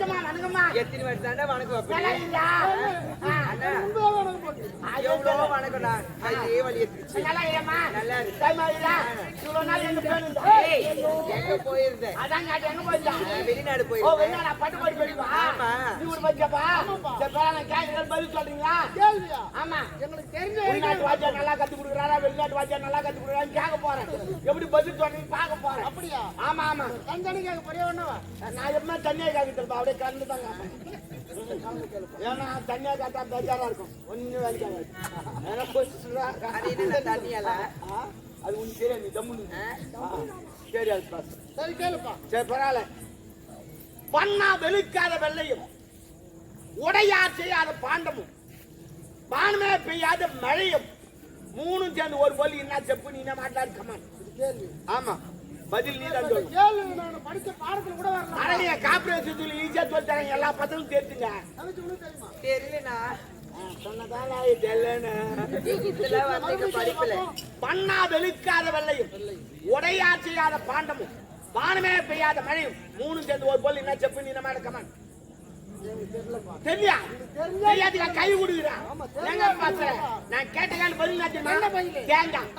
எத்தனை வருஷம் தாண்டா வணக்கம் நல்லா அது எடுத்துருச்சு. நல்லா இருக்கு. நாள் எங்க எங்க? அதான் எங்க? நான் வெளிநாடு ஓ, போயிருந்தேன். வெளிநாடா? பட்டுக்கோட்டை போயிருந்தா? ஆமா. நீ ஊர் பச்சப்பா? சரி, பரவாயில்ல, கேட்கறது பதில் சொல்றீங்களா? ஆமா. உள்நாட்டு வாத்தியார் நல்லா கத்துக் கொடுக்குறாரா, வெளிநாட்டு வாத்தியார் நல்லா கத்துக் கொடுக்குறாரான்னு கேட்க போறேன். எப்படி பதில் சொல்றீங்கன்னு பார்க்க போறேன். ஆமா, ஆமா. நான் எப்பவுமே தண்ணியை கேட்கறதில்லைப்பா, அப்படியே கலந்து தான். ஏன்னா தண்ணியா கேட்டா பேஜாரா இருக்கும் ஒண்ணு வேலைக்காக ஏன்னா கொசுடா. அது தண்ணியால? உனக்கு தெரியாது நீ ஜம்முன்னு? ஆ, தெரியாது பாஸ் சரி பரவாயில்ல பண்ணா வெளுக்காத வெள்ளையும் உடையார் செய்யாத பாண்டமும் பானமே பெய்யாத மழையும் மூணும் சேர்ந்து ஒரு போலி என்ன செப்பு நீ என்ன மாட்டாரு கமான் ஆமா பதில் நீ தான் சொல்லு. அழகிய காப்பிரேஷன் சொல்லி ஈஸியா சொல்லித்தராங்க எல்லா பத்திலும் தெரிஞ்சுங்க. சொன்னதால படிப்புல. பண்ணா வெளுக்காத வெள்ளையும் உடையா செய்யாத பாண்டமும் வானமே பெய்யாத மழையும் மூணும் சேர்ந்து ஒரு போல் என்ன செப்பு நீ நம்ம கமான் தெரியா? தெரியாதுக்கா கை கொடுக்குறான் எங்க பாக்குற நான் கேட்ட கால பதில் நான் தெரியுமா? தேங்காய்?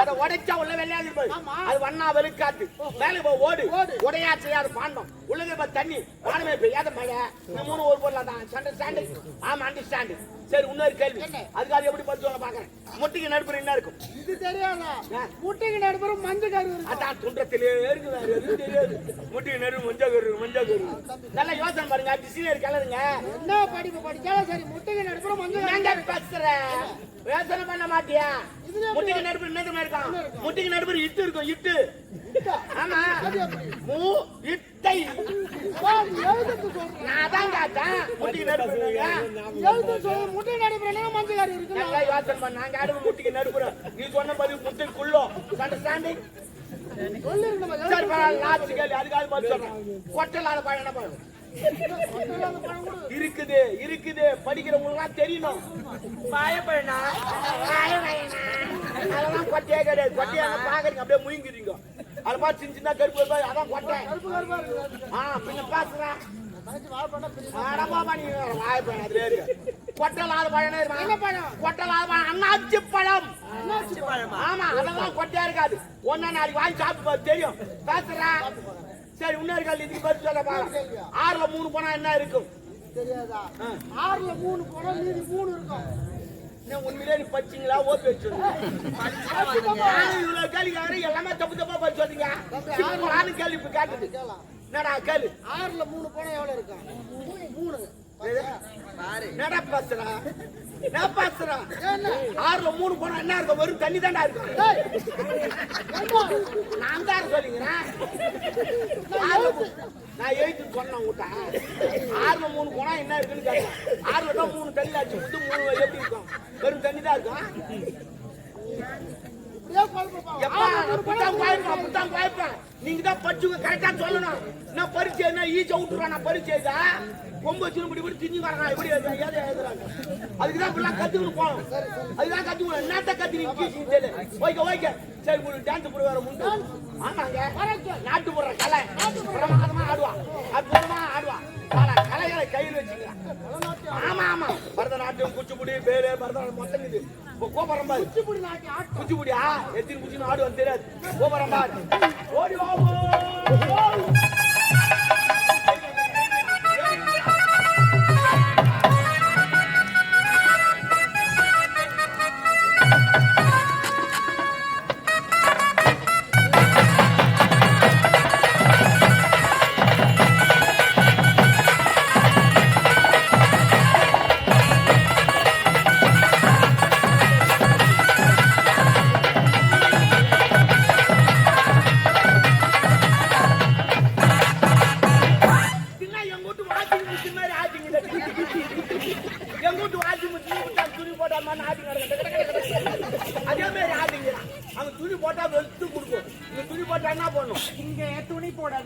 அதை உடைச்சா உள்ள வெள்ளையாது போய் அது வண்ணா வெளுக்காத்து மேலே போ ஓடு. உடையா செய்யாத பாண்டம். உள்ளது இப்ப தண்ணி. வானமே பெய்யாத மழை. இந்த மூணு ஒரு பொருள் தான். சண்டை ஸ்டாண்டு ஆமா அண்டர்ஸ்டாண்டு சரி இன்னொரு கேள்வி. அதுக்காக எப்படி பதில் சொல்ல பாக்குறேன் முட்டிக்கு நடுப்புற என்ன இருக்கும்? இது தெரியாதா. முட்டைக்கு நடுப்புறம் மஞ்சள் கரு அதான் துன்றத்திலே இருக்கு வேற எதுவும் தெரியாது. முட்டிக்கு நடு மஞ்சள் கரு மஞ்சள் கரு. நல்லா யோசனை பாருங்க. டிசினர் கலருங்க என்ன படிப்பு படிச்சாலும் சரி முட்டைக்கு மஞ்சள் என்னங்க பேசுற? யோசனை பண்ண மாட்டியா? முட்டிக்கு நடுப்புற என்ன தெரியுமா இருக்கும் முட்டிக்கு நடுப்புற இட்டு இருக்கும் இட்டு. ஆமா. மூ இட்டை. நான் அதான் கேட்டேன். முட்டிக்கு நடுப்புற எழுத்து சொல்ல முட்டை நடுப்புறம் மஞ்சள் கரு இருக்கு நல்லா யோசனை பண்ண. நாங்க அடுப்பு முட்டிக்கு நடுப்புற நீ சொன்ன பதில் முட்டிக்குள்ளோ? அண்டர்ஸ்டாண்டிங் சரி கேள்வி அதுக்காக பதில் சொல்றேன். கொட்டலாத பழம் என்ன பண்ணும் இருக்குது இருக்குது. படிக்கிறவங்களுக்கு தெரியணும். வாழைப்பழம்ண்ணா. அதெல்லாம் கொட்டையே கிடையாது. கொட்டையை பாக்குறீங்க அப்படியே முயங்கிறீங்க அதை பார்த்து சின்ன சின்ன கருப்பு கருப்பா, அதான் கொட்டை. ஆ பின்ன இருக்கு கொட்டலாத பழம்? கொட்டலாத பழம்? அண்ணாச்சி பழம்? ஆமா அதெல்லாம் கொட்டையா இருக்காது. ஒன்னா நாளைக்கு வாங்கி சாப்பிட்டு தெரியும். பேசுறேன் சரி இன்னொரு கால் இதுக்கு பதில் சொல்ல பாரு. ஆறுல மூணு போனா என்ன இருக்கும்? தெரியாதா. ஆறுல மூணு போனா மீதி மூணு இருக்கும். உண்மையிலே நீ படிச்சீங்களா ஓட்டு வச்சிருந்தீங்க நானும் இவ்வளவு கேள்வி எல்லாமே தப்பு தப்பா பதில் சொல்றீங்க சிம்பிளான கேள்வி இப்ப கேட்டது. என்னடா கேள்வி ஆறுல மூணு போனா எவ்வளவு இருக்கும்? மூணு பாரு. ஆறுல மூணு போனா என்ன இருக்கும் வெறும் தண்ணி தாண்டா இருக்கும்? நான் தான் சொல்லிக்கிறேன் நான் எழுதி சொன்னேன் உங்கள்கிட்ட ஆறுல மூணு போனா என்ன இருக்குன்னு கேட்டேன். ஆறுல தான் மூணு தண்ணி ஆச்சு. வந்து மூணு எப்படி இருக்கும். வெறும் தண்ணி தான் இருக்கும். நீங்க தான் படிச்சுங்க, ஆ சொல்லணும். நான் பரீட்சை என்ன, ஈச்ச விட்டுருவேன், நான் பரீட்சை எழுத. கொம்பு வச்சுன்னு இப்படி இப்படி திணிஞ்சு வர்றான், இப்படி எழுத, ஏதோ எழுதுறாங்க. அதுக்குதான் இப்படிலாம் கத்துக்கணும் போகணும். அதுதான் கத்துக்கணும். என்னத்த கத்துறீங்க, கீச்சு தெரியல. Okay, okay. சரி, உங்களுக்கு dance போட வேற உண்டு. ஆமாங்க. நாட்டுப்புற கலை. பிரமாதமா ஆடுவான். அற்புதமா ஆடுவான். பல கலைகளை கையில் வச்சுக்கலாம். ஆமா ஆமா பரதநாட்டியம் குச்சிப்புடி பேரு பரதநாட்டியம் மொத்தம் இது இப்போ கோபுரம் பாரு குச்சிப்புடி நாட்டி ஆட்டு. குச்சிப்புடியா எத்தனை குச்சி ஆடு வந்து தெரியாது கோபுரம் பாரு ஓடி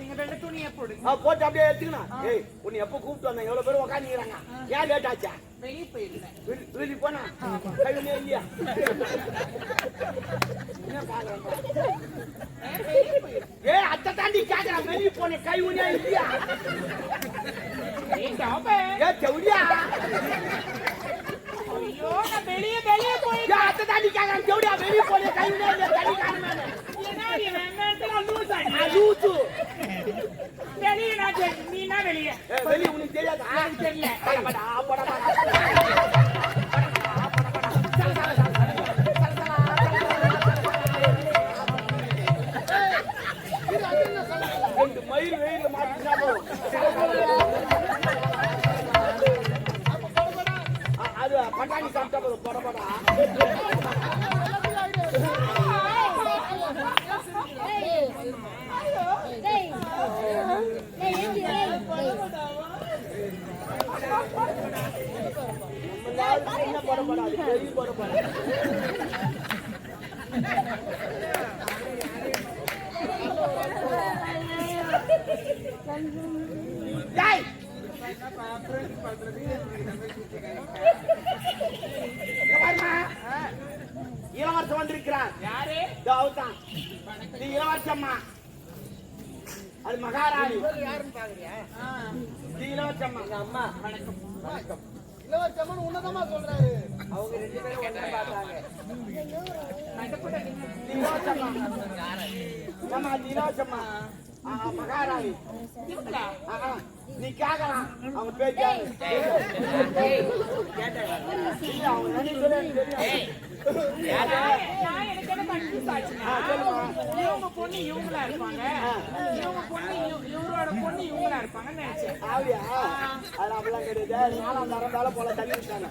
போடாதீங்க வெள்ளை துணியை போடு. ஆ, போட்டு அப்படியே எடுத்துக்கணும். ஏய் உன்னை எப்ப கூப்பிட்டு வந்தேன்? எவ்வளவு பேர் உட்காந்துக்கிறாங்க ஏன் லேட் ஆச்சா வெளியே போயிருந்தேன் வீட்டுக்கு போனா? கையிலே இல்லையா? என்ன பாக்குறேன் வெளியே ஏய் அத்தை தாண்டி கேக்குறேன் வெளியே போன கை உனியா இல்லையா? ஏ தெவடியா ஐயோ நான் வெளியே வெளியே போய் அத்தை தாண்டி கேக்குறேன் தெவடியா வெளியே போன கை உனியா இல்லையா? தண்ணி காணுமே. லூசு வெளியே நான் சரி, நீ என்ன வெளியே? வெளியே உனக்கு தெரியாதா. எனக்கு தெரியல. ரெண்டு மயில் வெயில மாட்டினா அது பட்டாணி சாப்பிட்டா போதும் படபடா இளவரசன் வந்திருக்கிறார். யாரு? அவர்தான். இது இளவரசம்மா. அது மகாராணி. யாருன்னு பாக்குறியா? இளவரசம்மா. அம்மா இளவரசம்மன் உன்னதமா சொல்றாரு. அவங்க ரெண்டு பேரும் ஒண்ணா பார்த்தாங்க. இளவரசம்மா. இளவரசம்மா. மகாராணி. நீ கேட்கலாம் அவங்க பேச்சாரு இல்ல அவங்க நினைக்கிறதே எனக்கு தெரியும் நான் எனக்கு கன்ஃபியூஸ் ஆச்சுன்னா இவங்க பொண்ணு இவங்களா இருப்பாங்க இவங்க பொண்ணு இவரோட பொண்ணு இவங்களா இருப்பாங்கன்னு நினைச்சேன் அது அப்படிலாம் கிடையாது நாலாம் போல தள்ளி விட்டாங்க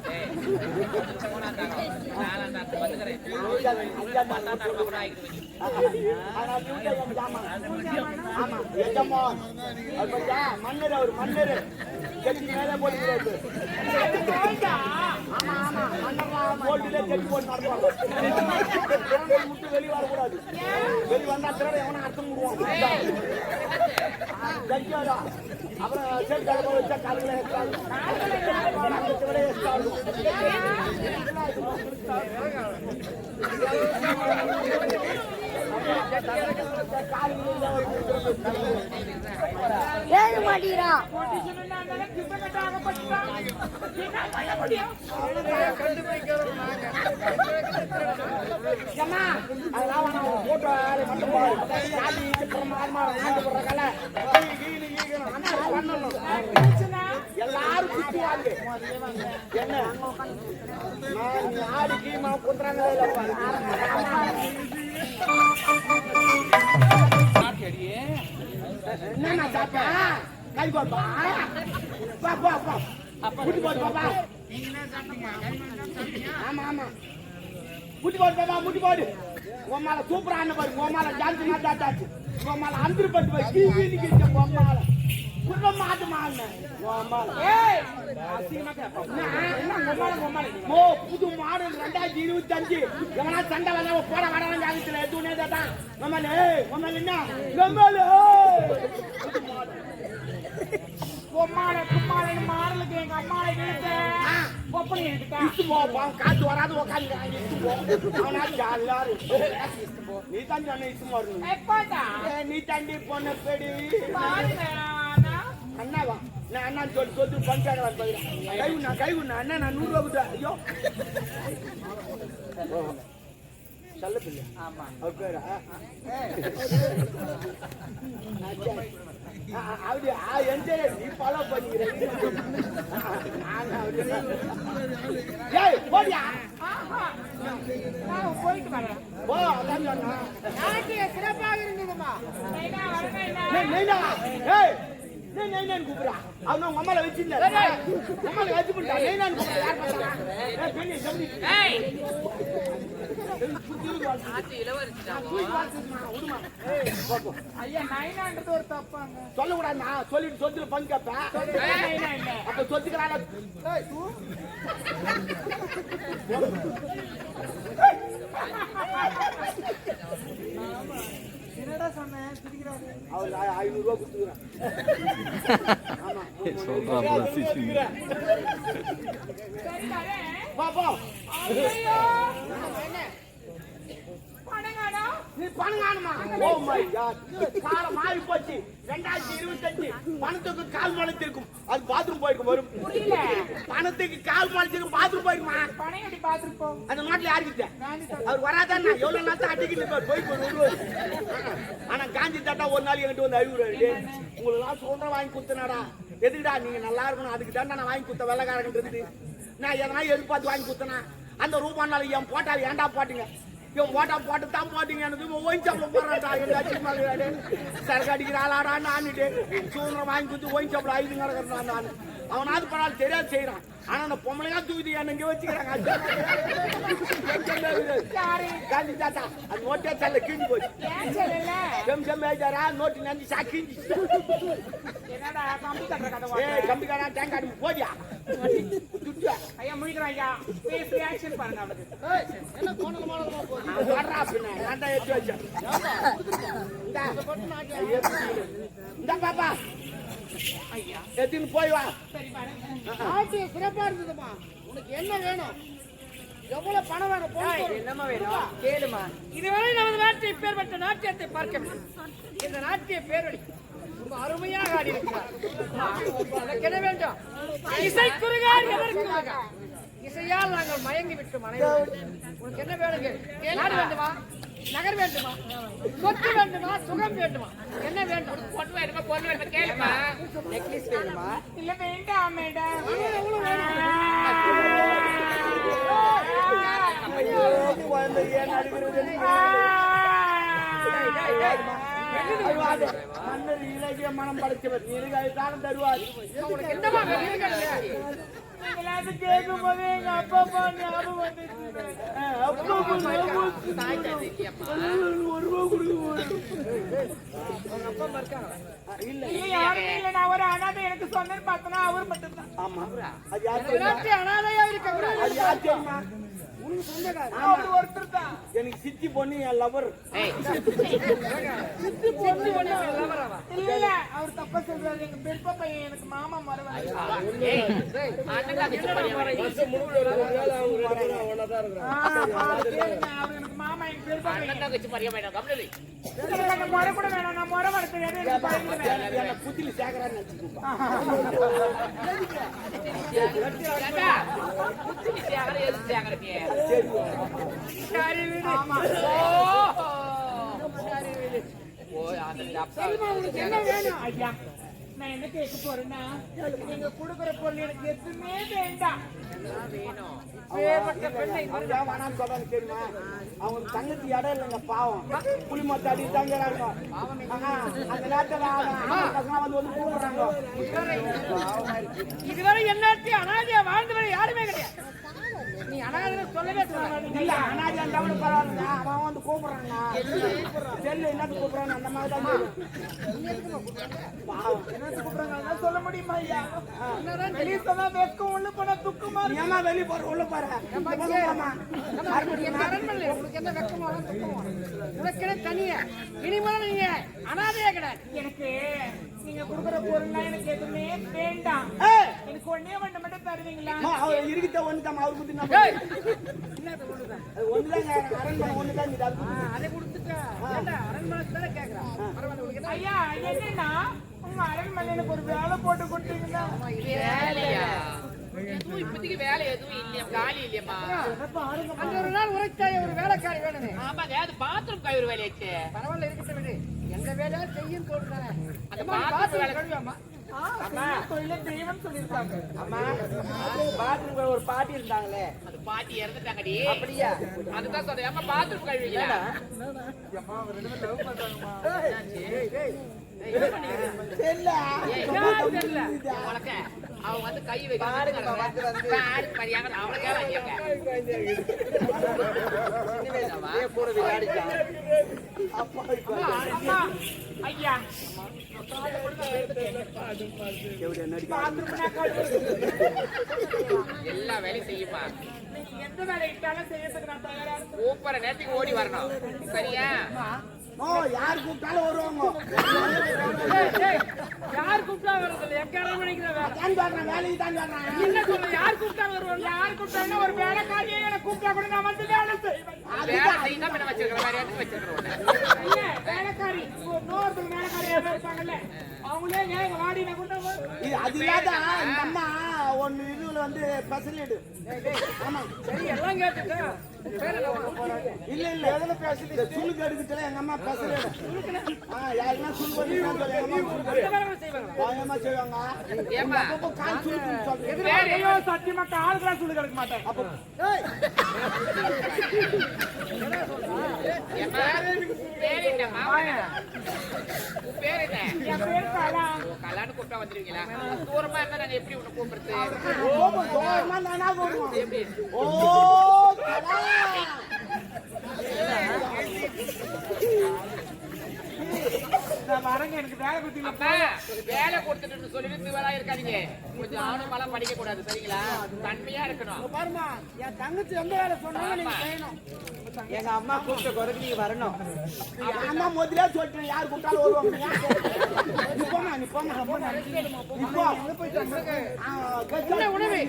மன்னர் அவர் மன்னர் கெட்டி மேலே போட்டுக்கிறாரு ஆமா ஆமா போட்டுலே கெட்டி போட்டு நடப்பாங்க அவனை விட்டு வரக்கூடாது வெளிய வந்தா திருட எவனா அர்த்தம் விடுவான் அப்புறம் வச்சா ஏழு பண்ணணும். எல்லாரும் சுத்துவாங்க. என்ன குத்துறாங்க இல்லப்பா. என்ன சாப்பிட்டேன் கை பாப்பா பா பா பா குட்டி போடு பாப்பா ஆமா ஆமா முட்டி போடு பாப்பா முட்டி போடு உன் மேல சூப்பரா அண்ணன் பாரு உன் மேல ஜான்சி மாட்டாச்சு உன் மேல அந்திரி பட்டு போய் டிவி உன் மேல புண்ண மாட்டு மாங்க ஓ புது மாடல் ரெண்டாயிரத்தி இருபத்தி அஞ்சு எவனா சண்டை வந்தா போட வரவன் ஜாகத்துல எதுவுமே தான் உன் மேல என்ன மாடல் பொம்மால கும்மால மாடலுக்கு எங்க அம்மாவை இழுத்த ஒப்பனை எடுத்தா இட்டு போ பா காத்து வராது உட்காந்து இட்டு போ அவனா ஜாலியா இருக்கு நீ தான் சொன்ன இட்டு வரணும் எப்படா ஏய், நீ தாண்டி பொண்ணு பெடி. பாருங்க. அண்ணாவா? நான் அண்ணா சொல்லி சொல்லி பஞ்சாயத்து போயிடுறேன். கை உண்ணா கை உண்ணா. அண்ணா நான் நூறு ரூபா கொடுத்தேன். ஐயோ. நல்ல பிள்ளை அவர் பேரா அப்படியா என்ஜாய் நீ ஃபாலோ பண்ணிக்கிறேன் நான் அப்படியே ஏய் போடியா? ஆஹா நான் போயிட்டு வரேன். போ அதான் சொன்னா நாட்டிய சிறப்பாக இருந்ததுமா ஏய் நெய்னான்னு கூப்பிடுறா. அவன் உங்க அம்மால வச்சிருந்தாரு அம்மால வச்சு போட்டா நெய்னான்னு கூப்பிடுறா. யார் சொல்லக்கூடாது நான் சொல்லிட்டு சொத்துல பங்கு அப்ப ஆமா. சரி வரேன் பாப்பா ஐயோ பணங்காடா நீ பணம் காணுமா ஓ மை காட் காலம் மாறி போச்சு ரெண்டாயிரத்தி இருபத்தஞ்சு பணத்துக்கு கால் முளைத்திருக்கும் அது பாத்ரூம் போயிருக்கும் வரும். புரியல. பணத்துக்கு கால் முளைச்சிருக்கும் பாத்ரூம் போயிருக்குமா? பணம் எப்படி பார்த்துருப்போம் அந்த நோட்ல யாருக்கிட்ட நானே அவர் வராதான் எவ்வளவு நாள் அடிக்கிட்டு இருப்பார் போய் போய் ஆனா காஞ்சி தாத்தா ஒரு நாள் என்கிட்ட வந்து அழுகுறாரு. உங்களுக்கு எல்லாம் சுதந்திரம் வாங்கி கொடுத்தனாடா எதுக்குடா நீங்க நல்லா இருக்கணும். அதுக்கு தான் நான் வாங்கி கொடுத்த வெள்ளக்காரன்றது நான் எதனா எதிர்பார்த்து வாங்கி கொடுத்தனா அந்த ரூபானால என் போட்டால் ஏன்டா போட்டீங்க? இவன் போட்டா போட்டு தான் போட்டீங்க எனக்கு ஒயின் சாப்பிட போறான்டா எங்காச்சும் மகளிராடு சரக்கு அடிக்கிற ஆளாடா நானுட்டு சுதந்திரம் வாங்கி கொடுத்து ஒயின் சாப்பிட ஐந்து நடக்கிறேன் நான் அவனாவது பரவாயில்ல தெரியாது செய்யறான் ஆனா அந்த பொம்பளையா தூக்கி என்ன இங்க வச்சுக்கிறாங்க. காந்தி தாத்தா. அது நோட்டே தள்ள கிழிஞ்சு போச்சு. ஜம் ஜம் ஏஜாரா நோட்டு நன்றி சா கிழிஞ்சு என்னடா கம்பி. கம்பிக்காரா டேங்க் ஆடி போடியா? துட்டியா ஐயா முழிக்கிறான் ஐயா பேசி ரியாக்ஷன் பாருங்க அவளுக்கு. என்ன கோணல் மாடலமா போகுது வர்றா பின்ன. நான் தான் எடுத்து வச்சேன். இந்தா. பாப்பா. எத்தின்னு போய் வா. ஆட்டு சிறப்பா இருந்ததுமா உனக்கு என்ன வேணும்? எவ்வளவு பணம் வேணும்? போய் என்னம்மா வேணும்? கேளுமா இதுவரை நமது நாட்டில் இப்பேற்பட்ட நாட்டியத்தை பார்க்கவில்லை இந்த நாட்டிய பேரொழி ரொம்ப அருமையாக ஆடி இருக்கிறார் என்ன வேண்டும். இசை குறுகார் எதற்குமாக இசையால் நாங்கள் மயங்கி விட்டோம் அனைவரும். உனக்கு என்ன வேணுங்க? நாடு வேண்டுமா? நகர் வேண்டுமா? சொத்து வேண்டுமா? சுகம் வேண்டுமா? என்ன வேண்டும்? பொண்ணு வேண்டுமா? பொண்ணு வேண்டுமா? கேளுமா நெக்லஸ் வேணுமா? இல்ல வேண்டாம் மேடம். மன்னர் இலகிய மனம் படைத்தவர். நீங்க காலம் தருவார். என்னமா நீங்களாவது கேட்கும் போது எங்க அப்பா அப்பா ஞாபகம் வந்துச்சு அப்பா ஒரு ரூபா கொடுக்க ஒரு அனாதை எனக்கு சொந்தம் பார்த்தனா அவர் மட்டும்தான் ஆமா அனாதையா இருக்க எனக்கு சித்தி பொண்ணு என் லவர் இல்ல அவர் தப்பா சொல்றாரு. எங்க பெருப்பா பையன் எனக்கு மாமா எனக்கு மாமா எங்க பெருப்பா பையன். முறை கூட வேணாம். நான் முறை வர தெரியாது புத்தில சேகரான்னு சரி விடு. சரிம்மா, உனக்கு என்ன வேணும் ஐயா நான் என்ன கேட்க போறேன்னா நீங்க கொடுக்குற பொருள் எனக்கு எதுவுமே வேண்டாம் தெரியுமா அவங்க தங்கச்சி இடம் இல்லைங்க பாவம். புளிமத்த அடி தங்குறாங்க அந்த நேரத்துல வந்து வந்து கூப்பிடுறாங்க இதுவரை வாழ்ந்தவரை யாருமே கிடையாது நீ அனாதை சொல்லவே சொல்லாதீங்க இல்ல அனாஜி அந்த பரவாயில்ல அவன் வந்து கூப்பிடுறாங்க செல்லு என்னது கூப்பிடுறாங்க அந்த மாதிரி தான் கூப்பிடுறாங்க சொல்ல முடியுமா ஐயா வெளியே சொன்னா வெக்கம் உள்ள போனா துக்கமா நீ ஏம்மா வெளிய போற உள்ள போற. உனக்கு தனியா? இனிமேல் நீங்க அனாதையா கிடையாது. எனக்கு நீங்க கொடுக்குற பொருள்லாம் எனக்கு எதுவுமே வேண்டாம். ஏய், எனக்கு ஒண்ணே ஒண்ணு மட்டும் தருவீங்களா? அவர் என்னது ஒண்ணுதான்? ஒண்ணுதாங்க, அரண்மனை ஒண்ணுதான் இருக்குது, அது கொடுத்துட்டா. ஏன்டா அரண்மனைக்கு தானே கேக்குறான் பரவாயில்ல ஐயா என்னன்னா உங்க அரண்மனை எனக்கு ஒரு வேலை போட்டு கொடுத்தீங்கன்னா. வேலையா? எதுவும் இப்போதைக்கு வேலை எதுவும் இல்லையா? காலி இல்லையம்மா? அந்த ஒரு நாள் உரைச்சாய ஒரு வேலைக்காரி வேணுமே. ஆமாங்க அது பாத்ரூம் கழுவுற வேலையாச்சு. பரவாயில்ல இருக்கட்டும் எந்த வேலையா செய்யும் சொல்றேன் அந்த bathroom வேலை- பாத்ரூம்ல ஒரு பாட்டி இருந்தாங்களே. அது பாட்டி இறந்துட்டாங்கடி. அப்படியா? அதுதான் சொல்றேன். பாத்ரூம் கழுவிங்களா தெரியல. ஏய், தெரியல. அவங்க வந்து கை எல்லா வேலையும் செய்யுமா எந்த வேலை இட்டாலும் செய்யறதுக்கு நான் தயாரா கூப்பிடுற நேரத்துக்கு ஓடி வரணும். சரியா? ஓ யார் கூப்பிட்டாலும் வருவாங்க. யார் கூப்பிட்டா வருது எங்க அரண்மனைக்கு தான் சொல்றேன் வேலைக்கு தான் என்ன யார் கூப்பிட்டா வருவாங்க? யார் கூப்பிட்டாங்க ஒரு வேலைக்காரியே என்ன கூப்பிட்டா கூட நான் வந்து வேலை செய்வேன் வேலை செய்ய தான் வச்சிருக்கிற வேற வேலைக்காரி. இன்னொருத்தர் இருப்பாங்கல்ல. அவங்களே ஏங்க வாடின கொண்டு. இது அது இல்லாத இந்த அம்மா ஒன்னு இதுல வந்து ஸ்பெஷலிடு ஆமா சரி எல்லாம் கேட்டுட்டேன்? இல்ல இல்ல. எதுல பேசல சுளுக்கு எடுக்கல எங்க அம்மா ஸ்பெஷலிடு ஆ எங்க அம்மா சுளுக்கு இந்த வேலை செய்வாங்க. பயமா செய்வாங்க. ஏம்மா? அப்பப்போ கால் சுளுக்குன்னு சொல்றேன். ஐயோ சத்தியமாக்கா ஆளுக்கெல்லாம் சொல்லி கிடக்க மாட்டேன். அப்போ ஏய்! ஏம்மா, உன் பேர் என்ன? கூப்பிட்டா வந்துருவீங்களா தூரமா இருந்தா நான் எப்படி உன்னை கூப்பிடுறது எப்படி ஓ கலா வரேங்க எனக்கு வேலை கொடுத்தீங்க அப்பா வேலை கொடுத்துட்டு சொல்லிட்டு திருவள்ளா இருக்காதீங்க. கொஞ்சம் ஆவணமாலாம் படிக்க கூடாது சரிங்களா? தன்மையா இருக்கணும். பாருமா என் தங்கச்சி எந்த வேலை சொன்னாலும் நீங்க செய்யணும். எங்க அம்மா கூப்பிட்ட குறைக்கு நீங்க வரணும். அம்மா முதல்ல சொல்லிட்டேன் யார் கூப்பிட்டாலும் வருவாங்க. நீ கேட்கற? நீ ரொம்ப நன்றி. போ. உணவு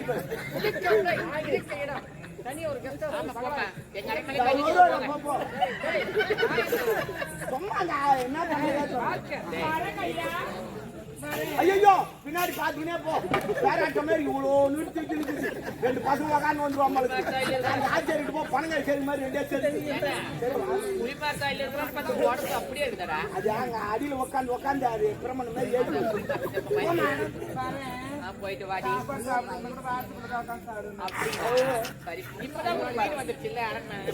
ஐயையோ, பின்னாடி பாத்துக்கினே போ. பேராட்ட மாதிரி இவ்வளோ நிறுத்தி நிறுத்தி ரெண்டு பசங்க உக்காந்து வந்துருவாங்க அந்த ஆச்சரிட்டு போ. பணங்க சரி மாதிரி ரெண்டே சரி அப்படியே இருக்குதாடா. அது அங்க அடியில உட்காந்து உட்காந்து அது பிரமணம் மாதிரி ஏறி போயிட்டு வாடி சரி இப்பதான் வீடு வந்துருச்சு இல்ல அரண்மனை